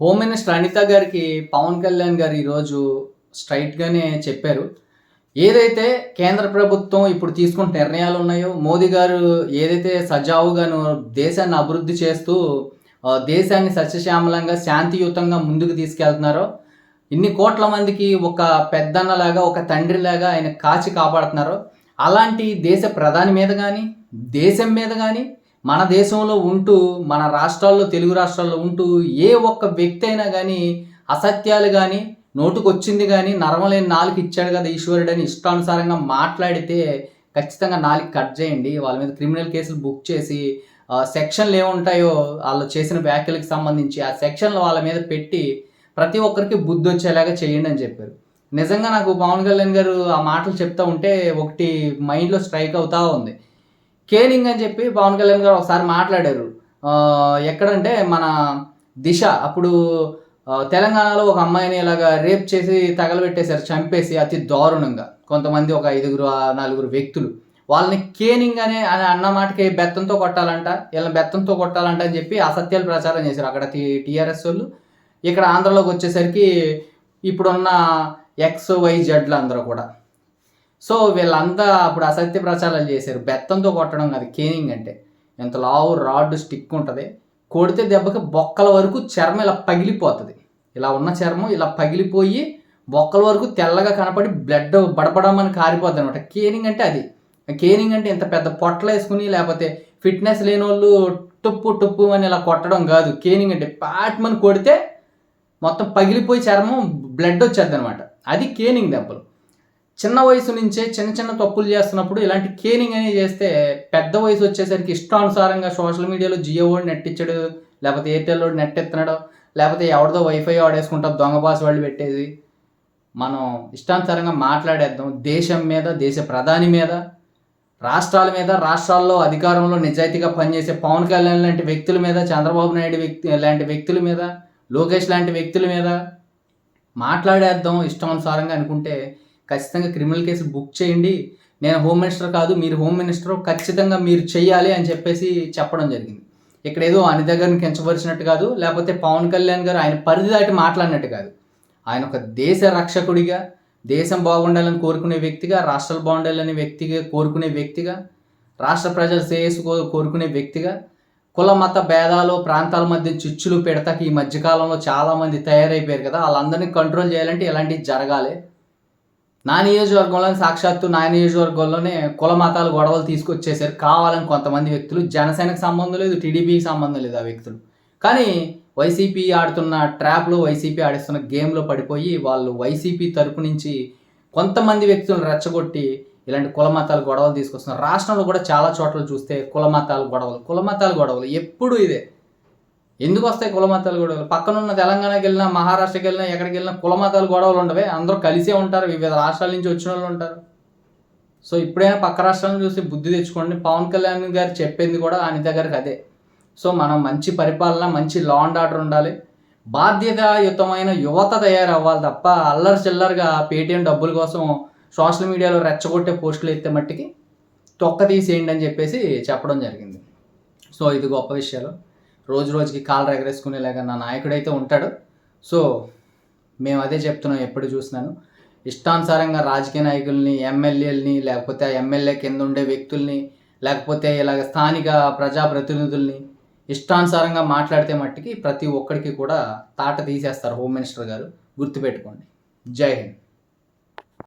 Home minister Anitha గారికి పవన్ కళ్యాణ్ గారు ఈరోజు స్ట్రైట్గానే చెప్పారు. ఏదైతే కేంద్ర ప్రభుత్వం ఇప్పుడు తీసుకున్న నిర్ణయాలు ఉన్నాయో మోదీ గారు ఏదైతే సజావుగాను దేశాన్ని అభివృద్ధి చేస్తూ దేశాన్ని సస్యశ్యామలంగా శాంతియుతంగా ముందుకు తీసుకెళ్తున్నారో ఇన్ని కోట్ల మందికి ఒక పెద్దన్నలాగా ఒక తండ్రిలాగా ఆయన కాచి కాపాడుతున్నారో అలాంటి దేశ ప్రధాని మీద కానీ దేశం మీద కానీ మన దేశంలో ఉంటూ మన రాష్ట్రాల్లో తెలుగు రాష్ట్రాల్లో ఉంటూ ఏ ఒక్క వ్యక్తి అయినా కానీ అసత్యాలు కానీ నోటుకొచ్చింది కానీ నరమలేని నాలుగు ఇచ్చాడు కదా ఈశ్వరుడు అని ఇష్టానుసారంగా మాట్లాడితే ఖచ్చితంగా నాలుగు కట్ చేయండి. వాళ్ళ మీద క్రిమినల్ కేసులు బుక్ చేసి సెక్షన్లు ఏముంటాయో వాళ్ళు చేసిన వ్యాఖ్యలకు సంబంధించి ఆ సెక్షన్లు వాళ్ళ మీద పెట్టి ప్రతి ఒక్కరికి బుద్ధి వచ్చేలాగా చేయండి అని చెప్పారు. నిజంగా నాకు పవన్ కళ్యాణ్ గారు ఆ మాటలు చెప్తా ఉంటే ఒకటి మైండ్లో స్ట్రైక్ అవుతా ఉంది. కేనింగ్ అని చెప్పి పవన్ కళ్యాణ్ గారు ఒకసారి మాట్లాడారు. ఎక్కడంటే మన దిశ. అప్పుడు తెలంగాణలో ఒక అమ్మాయిని ఇలాగ రేప్ చేసి తగలబెట్టేశారు చంపేసి అతి దారుణంగా. కొంతమంది ఒక ఐదుగురు నలుగురు వ్యక్తులు. వాళ్ళని కేనింగ్ అనే అని అన్న మాటకి బెత్తంతో కొట్టాలంట వీళ్ళని బెత్తంతో కొట్టాలంట అని చెప్పి అసత్యాలు ప్రచారం చేశారు. అక్కడ టీఆర్ఎస్ వాళ్ళు. ఇక్కడ ఆంధ్రలోకి వచ్చేసరికి ఇప్పుడున్న ఎక్స్ వై జడ్లు అందరూ కూడా. సో వీళ్ళంతా అప్పుడు అసత్య ప్రచారాలు చేశారు. బెత్తంతో కొట్టడం కాదు కేనింగ్ అంటే. ఎంత లావు రాడ్ స్టిక్ ఉంటుంది. కొడితే దెబ్బకి బొక్కల వరకు చర్మం ఇలా పగిలిపోతుంది. ఇలా ఉన్న చర్మం ఇలా పగిలిపోయి బొక్కల వరకు తెల్లగా కనపడి బ్లడ్ బడబడమని కారిపోద్ది అనమాట కేనింగ్ అంటే అది. కేనింగ్ అంటే ఇంత పెద్ద పొట్టలు వేసుకుని లేకపోతే ఫిట్నెస్ లేని వాళ్ళు టుప్పు టుప్పు అని ఇలా కొట్టడం కాదు. కేనింగ్ అంటే ప్యాట్మని కొడితే మొత్తం పగిలిపోయి చర్మం బ్లడ్ వచ్చేది అనమాట అది కేనింగ్ దెబ్బలు. చిన్న వయసు నుంచే చిన్న చిన్న తప్పులు చేస్తున్నప్పుడు ఇలాంటి కేనింగ్ అనేది చేస్తే పెద్ద వయసు వచ్చేసరికి ఇష్టానుసారంగా సోషల్ మీడియాలో జియో వాడు నెట్ ఇచ్చాడు లేకపోతే ఎయిర్టెల్ వాడు నెట్ ఎత్తున్నాడు లేకపోతే ఎవరిదో వైఫై ఆడేసుకుంటాం దొంగ పాస్ వాళ్ళు పెట్టేది. మనం ఇష్టానుసారంగా మాట్లాడేద్దాం. దేశం మీద దేశ ప్రధాని మీద రాష్ట్రాల మీద రాష్ట్రాల్లో అధికారంలో నిజాయితీగా పనిచేసే పవన్ కళ్యాణ్ లాంటి వ్యక్తుల మీద చంద్రబాబు నాయుడు వ్యక్తి లాంటి వ్యక్తుల మీద లోకేష్ లాంటి వ్యక్తుల మీద మాట్లాడేద్దాం ఇష్టానుసారంగా అనుకుంటే ఖచ్చితంగా క్రిమినల్ కేసు బుక్ చేయండి. నేను హోమ్ మినిస్టర్ కాదు మీరు హోమ్ మినిస్టర్ ఖచ్చితంగా మీరు చెయ్యాలి అని చెప్పేసి చెప్పడం జరిగింది. ఇక్కడ ఏదో అని దగ్గరని కించపరిచినట్టు కాదు లేకపోతే పవన్ కళ్యాణ్ గారు ఆయన పరిధి దాటి మాట్లాడినట్టు కాదు. ఆయన ఒక దేశ రక్షకుడిగా దేశం బాగుండాలని కోరుకునే వ్యక్తిగా రాష్ట్రాలు బాగుండాలని వ్యక్తిగా కోరుకునే వ్యక్తిగా రాష్ట్ర ప్రజల శ్రేయస్సు కోరుకునే వ్యక్తిగా కుల మత భేదాలు ప్రాంతాల మధ్య చిచ్చులు పెడతాకి ఈ మధ్యకాలంలో చాలామంది తయారైపోయారు కదా. వాళ్ళందరినీ కంట్రోల్ చేయాలంటే ఇలాంటివి జరగాలి. నా నియోజకవర్గంలో సాక్షాత్తు నా నియోజకవర్గంలోనే కుల మతాలు గొడవలు తీసుకొచ్చేసారు కావాలని కొంతమంది వ్యక్తులు జనసేనకు సంబంధం లేదు టీడీపీకి సంబంధం లేదు ఆ వ్యక్తులు. కానీ వైసీపీ ఆడుతున్న ట్రాప్లో వైసీపీ ఆడిస్తున్న గేమ్లో పడిపోయి వాళ్ళు వైసీపీ తరపు నుంచి కొంతమంది వ్యక్తులను రెచ్చగొట్టి ఇలాంటి కుల మతాలు గొడవలు తీసుకొస్తున్నారు. రాష్ట్రంలో కూడా చాలా చోట్ల చూస్తే కుల మతాలు గొడవలు కుల మతాలు గొడవలు ఎప్పుడు ఇదే. ఎందుకు వస్తాయి కుల మతాలు గొడవలు? పక్కనున్న తెలంగాణకి వెళ్ళినా మహారాష్ట్రకి వెళ్ళినా ఎక్కడికి వెళ్ళినా కుల మతాలు గొడవలు ఉండవే. అందరూ కలిసే ఉంటారు వివిధ రాష్ట్రాల నుంచి వచ్చిన వాళ్ళు ఉంటారు. సో ఇప్పుడైనా పక్క రాష్ట్రాలను చూసి బుద్ధి తెచ్చుకోండి. పవన్ కళ్యాణ్ గారు చెప్పింది కూడా అనిత గారికి అదే. సో మనం మంచి పరిపాలన మంచి లా అండ్ ఆర్డర్ ఉండాలి. బాధ్యతాయుతమైన యువత తయారవ్వాలి తప్ప అల్లరి చిల్లరగా పేటీఎం డబ్బుల కోసం సోషల్ మీడియాలో రెచ్చగొట్టే పోస్టులు ఎత్తే మట్టికి తొక్క తీసేయండి అని చెప్పేసి చెప్పడం జరిగింది. సో ఇది గొప్ప విషయాలు. రోజు రోజుకి కాళ్ళు ఎగరేసుకునేలాగా నా నాయకుడైతే ఉంటాడు. సో మేము అదే చెప్తున్నాం ఎప్పుడు చూసినాను. ఇష్టానుసారంగా రాజకీయ నాయకుల్ని ఎమ్మెల్యేలని లేకపోతే ఆ ఎమ్మెల్యే కింద ఉండే వ్యక్తుల్ని లేకపోతే ఇలాగ స్థానిక ప్రజాప్రతినిధుల్ని ఇష్టానుసారంగా మాట్లాడితే మట్టికి ప్రతి ఒక్కరికి కూడా తాట తీసేస్తారు హోమ్ మినిస్టర్ గారు. గుర్తుపెట్టుకోండి. జై హింద్.